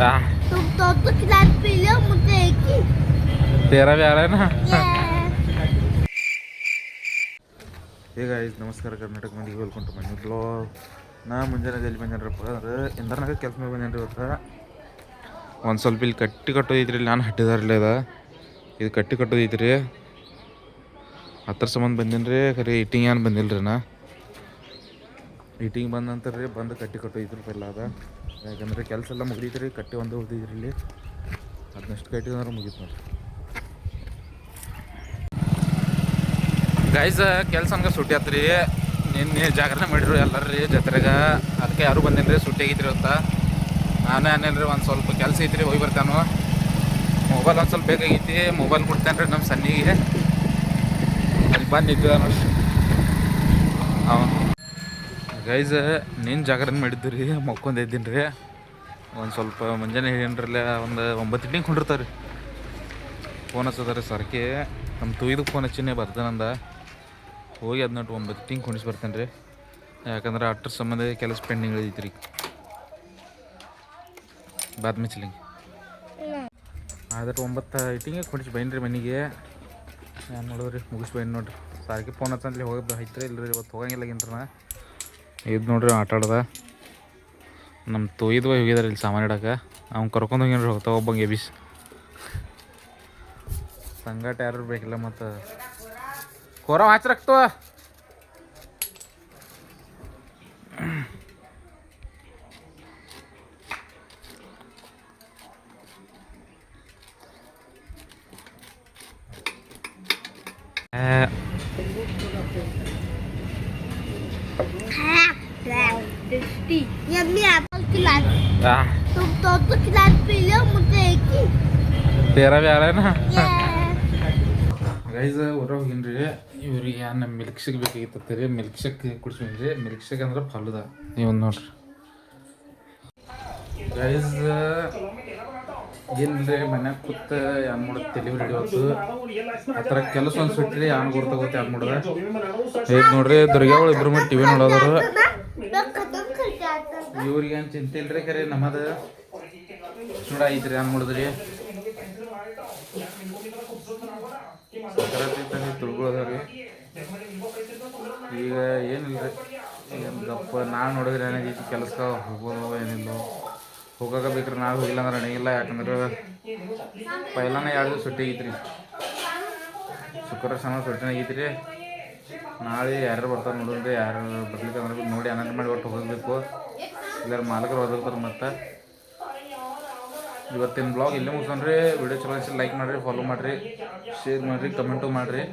Ah, तुम तो तो खिलात पी लियो मुझे एक ही तेरा भी आ रहा है ना ये ಹೇ ಗೈಸ್ ನಮಸ್ಕಾರ ಕರ್ನಾಟಕ ಮಂದಿಗೆ welcome to my new blog ನಾ ಮುಂಜಾನೆ ಎಲ್ಲಿ ಬಂದೇನ್ರಪ್ಪ ಅಂದ್ರೆ ಇಂದ್ರನಾಗ ಕೆಲಸ ಮೇಲೆ ಬಂದೇನ್ರಿ ಇವತ್ತು ಒಂದು ಸ್ವಲ್ಪ ಇಲ್ಲಿ ಕಟ್ಟಿ ಕಟ್ಟೋದೈತ್ರಿ ಇಲ್ಲಿ ನಾನು ಹಟ್ಟಿದಾರಲ್ಲ ಅದ ಇದು ಕಟ್ಟಿ ಕಟ್ಟೋದೈತ್ರಿ ಹತ್ತರ ಸಂಬಂಧ ಬಂದೇನ್ರಿ ಖರೆ ಈಟಿಂಗ್ ಏನು ಬಂದಿಲ್ಲ ರೀ ನಾ ಈಟಿಂಗ್ ಬಂದ ನಂತರ ರೀ ಬಂದು ಕಟ್ಟಿ ಕಟ್ಟೋದೈತ್ರಿ ಪೆಲ್ಲ ಅದ ಯಾಕಂದ್ರೆ ಕೆಲಸ ಎಲ್ಲ ಮುಗಿದೈತ್ರಿ, ಕಟ್ಟಿ ಒಂದು ಉಳಿದೈತ್ರಿ ಇಲ್ಲಿ. ಅದನ್ನಷ್ಟು ಕಟ್ಟಿದ್ರೆ ಮುಗೀತು ನೋಡ್ರಿ. ಗೈಸ್ ಕೆಲಸ ಹಂಗೆ ಸುಟ್ಟಿ ಆತ್ರಿ. ನಿನ್ನೆ ಜಾಗರಣೆ ಮಾಡಿರು ಎಲ್ಲರೂ ರೀ ಜಾತ್ರೆಗ. ಅದಕ್ಕೆ ಯಾರು ಬಂದಿಲ್ಲ ರೀ ಸುಟ್ಟಿ ರೀ ಅಂತ ನಾನೇ ಅನ್ನೇನ್ರಿ, ಒಂದು ಸ್ವಲ್ಪ ಕೆಲಸ ಐತ್ರಿ, ಹೋಗಿ ಬರ್ತಾನು. ಮೊಬೈಲ್ ಒಂದು ಸ್ವಲ್ಪ ಬೇಕಾಗೈತಿ ಮೊಬೈಲ್ ಕೊಡ್ತೇನೆ ರೀ ನಮ್ಮ ಸನ್ನಿಗೆ. ಅಲ್ಲಿ ಬಂದು ನಿಂತಿದ ನೋಡಿ ಅವನು ಗೈಸ್ ನಿನ್ನ ಜಾಗರಣೆ ಮಾಡಿದ್ದು ರೀ ಮಕ್ಕೊಂದು ಇದ್ದೀನಿ ರೀ ಒಂದು ಸ್ವಲ್ಪ ಮುಂಜಾನೆ ಏನ್ರಲ್ಲ ಒಂದು ಒಂಬತ್ತು ಇಡ್ಲಿಂಗ್ ಕೊಂಡಿರ್ತಾರೆ ಫೋನ್ ಹಚ್ಚದ ರೀ ಸರ್ಕೆ ನಮ್ಮ ತುಯ್ದು ಫೋನ್ ಹಚ್ಚಿನೇ ಬರ್ತಾನಂದ ಹೋಗಿ ಅದನ್ನ ಒಂಬತ್ತು ಇಟ್ಟಿಂಗ್ ಕುಣಿಸಿ ಬರ್ತೇನೆ ರೀ ಯಾಕಂದ್ರೆ ಅಟ್ರ ಸಂಬಂಧ ಕೆಲಸ ಪೆಂಡಿಂಗ್ ಐತ್ರಿ. ಬಾದ್ ಮಿಚ್ಲಿಂಗ್. ಆದ್ರೆ ಒಂಬತ್ತು ಇಟ್ಟಿಂಗೆ ಕುಣಿಸಿ ಬೈನ್ರಿ ಮನೆಗೆ. ಏನು ನೋಡಿದ್ರಿ ಮುಗಿಸ್ಬೈನ್ ನೋಡ್ರಿ. ಸಾರಿಗೆ ಫೋನ್ ಹಚ್ಚಂದ್ಲಿ ಹೋಗಿ ಐತ್ರಿ ಇಲ್ಲರಿ ಇವತ್ತು ಹೋಗಂಗಿಲ್ಲ ಏನ್ರಿ ನಾ ಇದು ನೋಡ್ರಿ ಆಟ ಆಡ್ದ. ನಮ್ಮ ತೊಯ್ದು ಹೋಗಿದಾರೆ ಇಲ್ಲಿ ಸಾಮಾನು ಇಡಕ್ಕೆ. ಅವ್ನು ಕರ್ಕೊಂಡು ಹೋಗ್ಯಾನ್ರಿ ಹೋಗ್ತಾವ ಒಬ್ಬಂಗೆ ಎಬಿಸ್ ಸಂಗಾಟ ಯಾರು ಬೇಕಿಲ್ಲ ಮತ್ತು. ಕೋರ ವಾಚ್ ರಕ್ತು यम्मी एप्पल खिलात तुम तो तो खिलात पी लियो मुझे एक ही ತೇರಾ ಬಿ ಯಾರೇನ ये ಗೈಸ್ ಹೊರ ಹೋಗಿನ್ರಿ ಇವ್ರಿಗೆ ಏನು ಮಿಲ್ಕ್ ಶೇಕ್ ಬೇಕಾಗಿತ್ತು ರೀ ಮಿಲ್ಕ್ ಶೇಕ್ ಕುಡಿಸ್ಬಿನ್ರಿ ಮಿಲ್ಕ್ ಶೇಕ್ ಅಂದ್ರೆ ಫಲದ ನೀವು ನೋಡ್ರಿ ಗೈಸ್ ಏನ್ರಿ ಮನ್ಯಾಗ ಕೂತ ಏನ್ ಮಾಡೋದು ತಲೆ ಹಿಡಿಯೋದು ಆ ಥರ ಕೆಲಸ ಒಂದು ಸುಟ್ರಿ ಯಾನ್ ಗೊತ್ತಾಗುತ್ತೆ ಯಾನ್ ಮಾಡೋದ ಈಗ ನೋಡ್ರಿ ದುರ್ಗಾವಳು ಇಬ್ರು ಮೇಲೆ ಟಿವಿ ನೋಡೋದ್ರು ಇವ್ರಿಗೆ ಏನ್ ಚಿಂತೆ ಇಲ್ರಿ ಖರೆ ನಮ್ಮದು? ಸುಡ ಐತ್ರಿ ಹಂಗೆ ಮಾಡಿದ್ರಿ ಕರೆಕ್ಟ್ ತಂದು ತಿಳ್ಕೊಳ್ಳೋದ್ರಿ ಈಗ ಏನಿಲ್ರಿ? ಏನು ಗಪ್ಪ ನಾ ನೋಡಿದ್ರೆ ನನಗೆ ಈಗ ಕೆಲಸಕ್ಕೆ ಹೋಗೋದು ಏನಿಲ್ಲ. ಹೋಗಾಕ ಬೇಕ್ರಿ ನಾವು ಹೋಗಿಲ್ಲ ಅಂದ್ರೆ ನಡೆಯಿಲ್ಲ ಯಾಕಂದ್ರೆ ಪೈಲಾನ ಎರಡು ಸುಟ್ಟಿ ಐತ್ರಿ ಶುಕ್ರವಾರ ಶನಿವಾರ ಸುಟ್ಟಿನಾಗಿತ್ತು ರೀ ನಾಳೆ ಯಾರು ಬರ್ತಾರೆ ನೋಡ್ರಿ ಯಾರು ಬರ್ಲಿಕ್ಕೆ ಅಂದ್ರೆ ನೋಡಿ ಅನಂತ ಮಾಡಿ ಒಟ್ಟು ಹೋಗಬೇಕು. ಇಲ್ಲಾರ ಮಾಲಕರು ಹೋಗಿರ್ತಾರೆ ಮತ್ತೆ. ಇವತ್ತಿನ ಬ್ಲಾಗ್ ಇಲ್ಲೇ ಮುಗಿಸ್ಕೊಂಡ್ರಿ ವಿಡಿಯೋ ಚಲೋ ಲೈಕ್ ಮಾಡಿರಿ ಫಾಲೋ ಮಾಡಿರಿ ಶೇರ್ ಮಾಡಿರಿ ಕಮೆಂಟು ಮಾಡಿರಿ.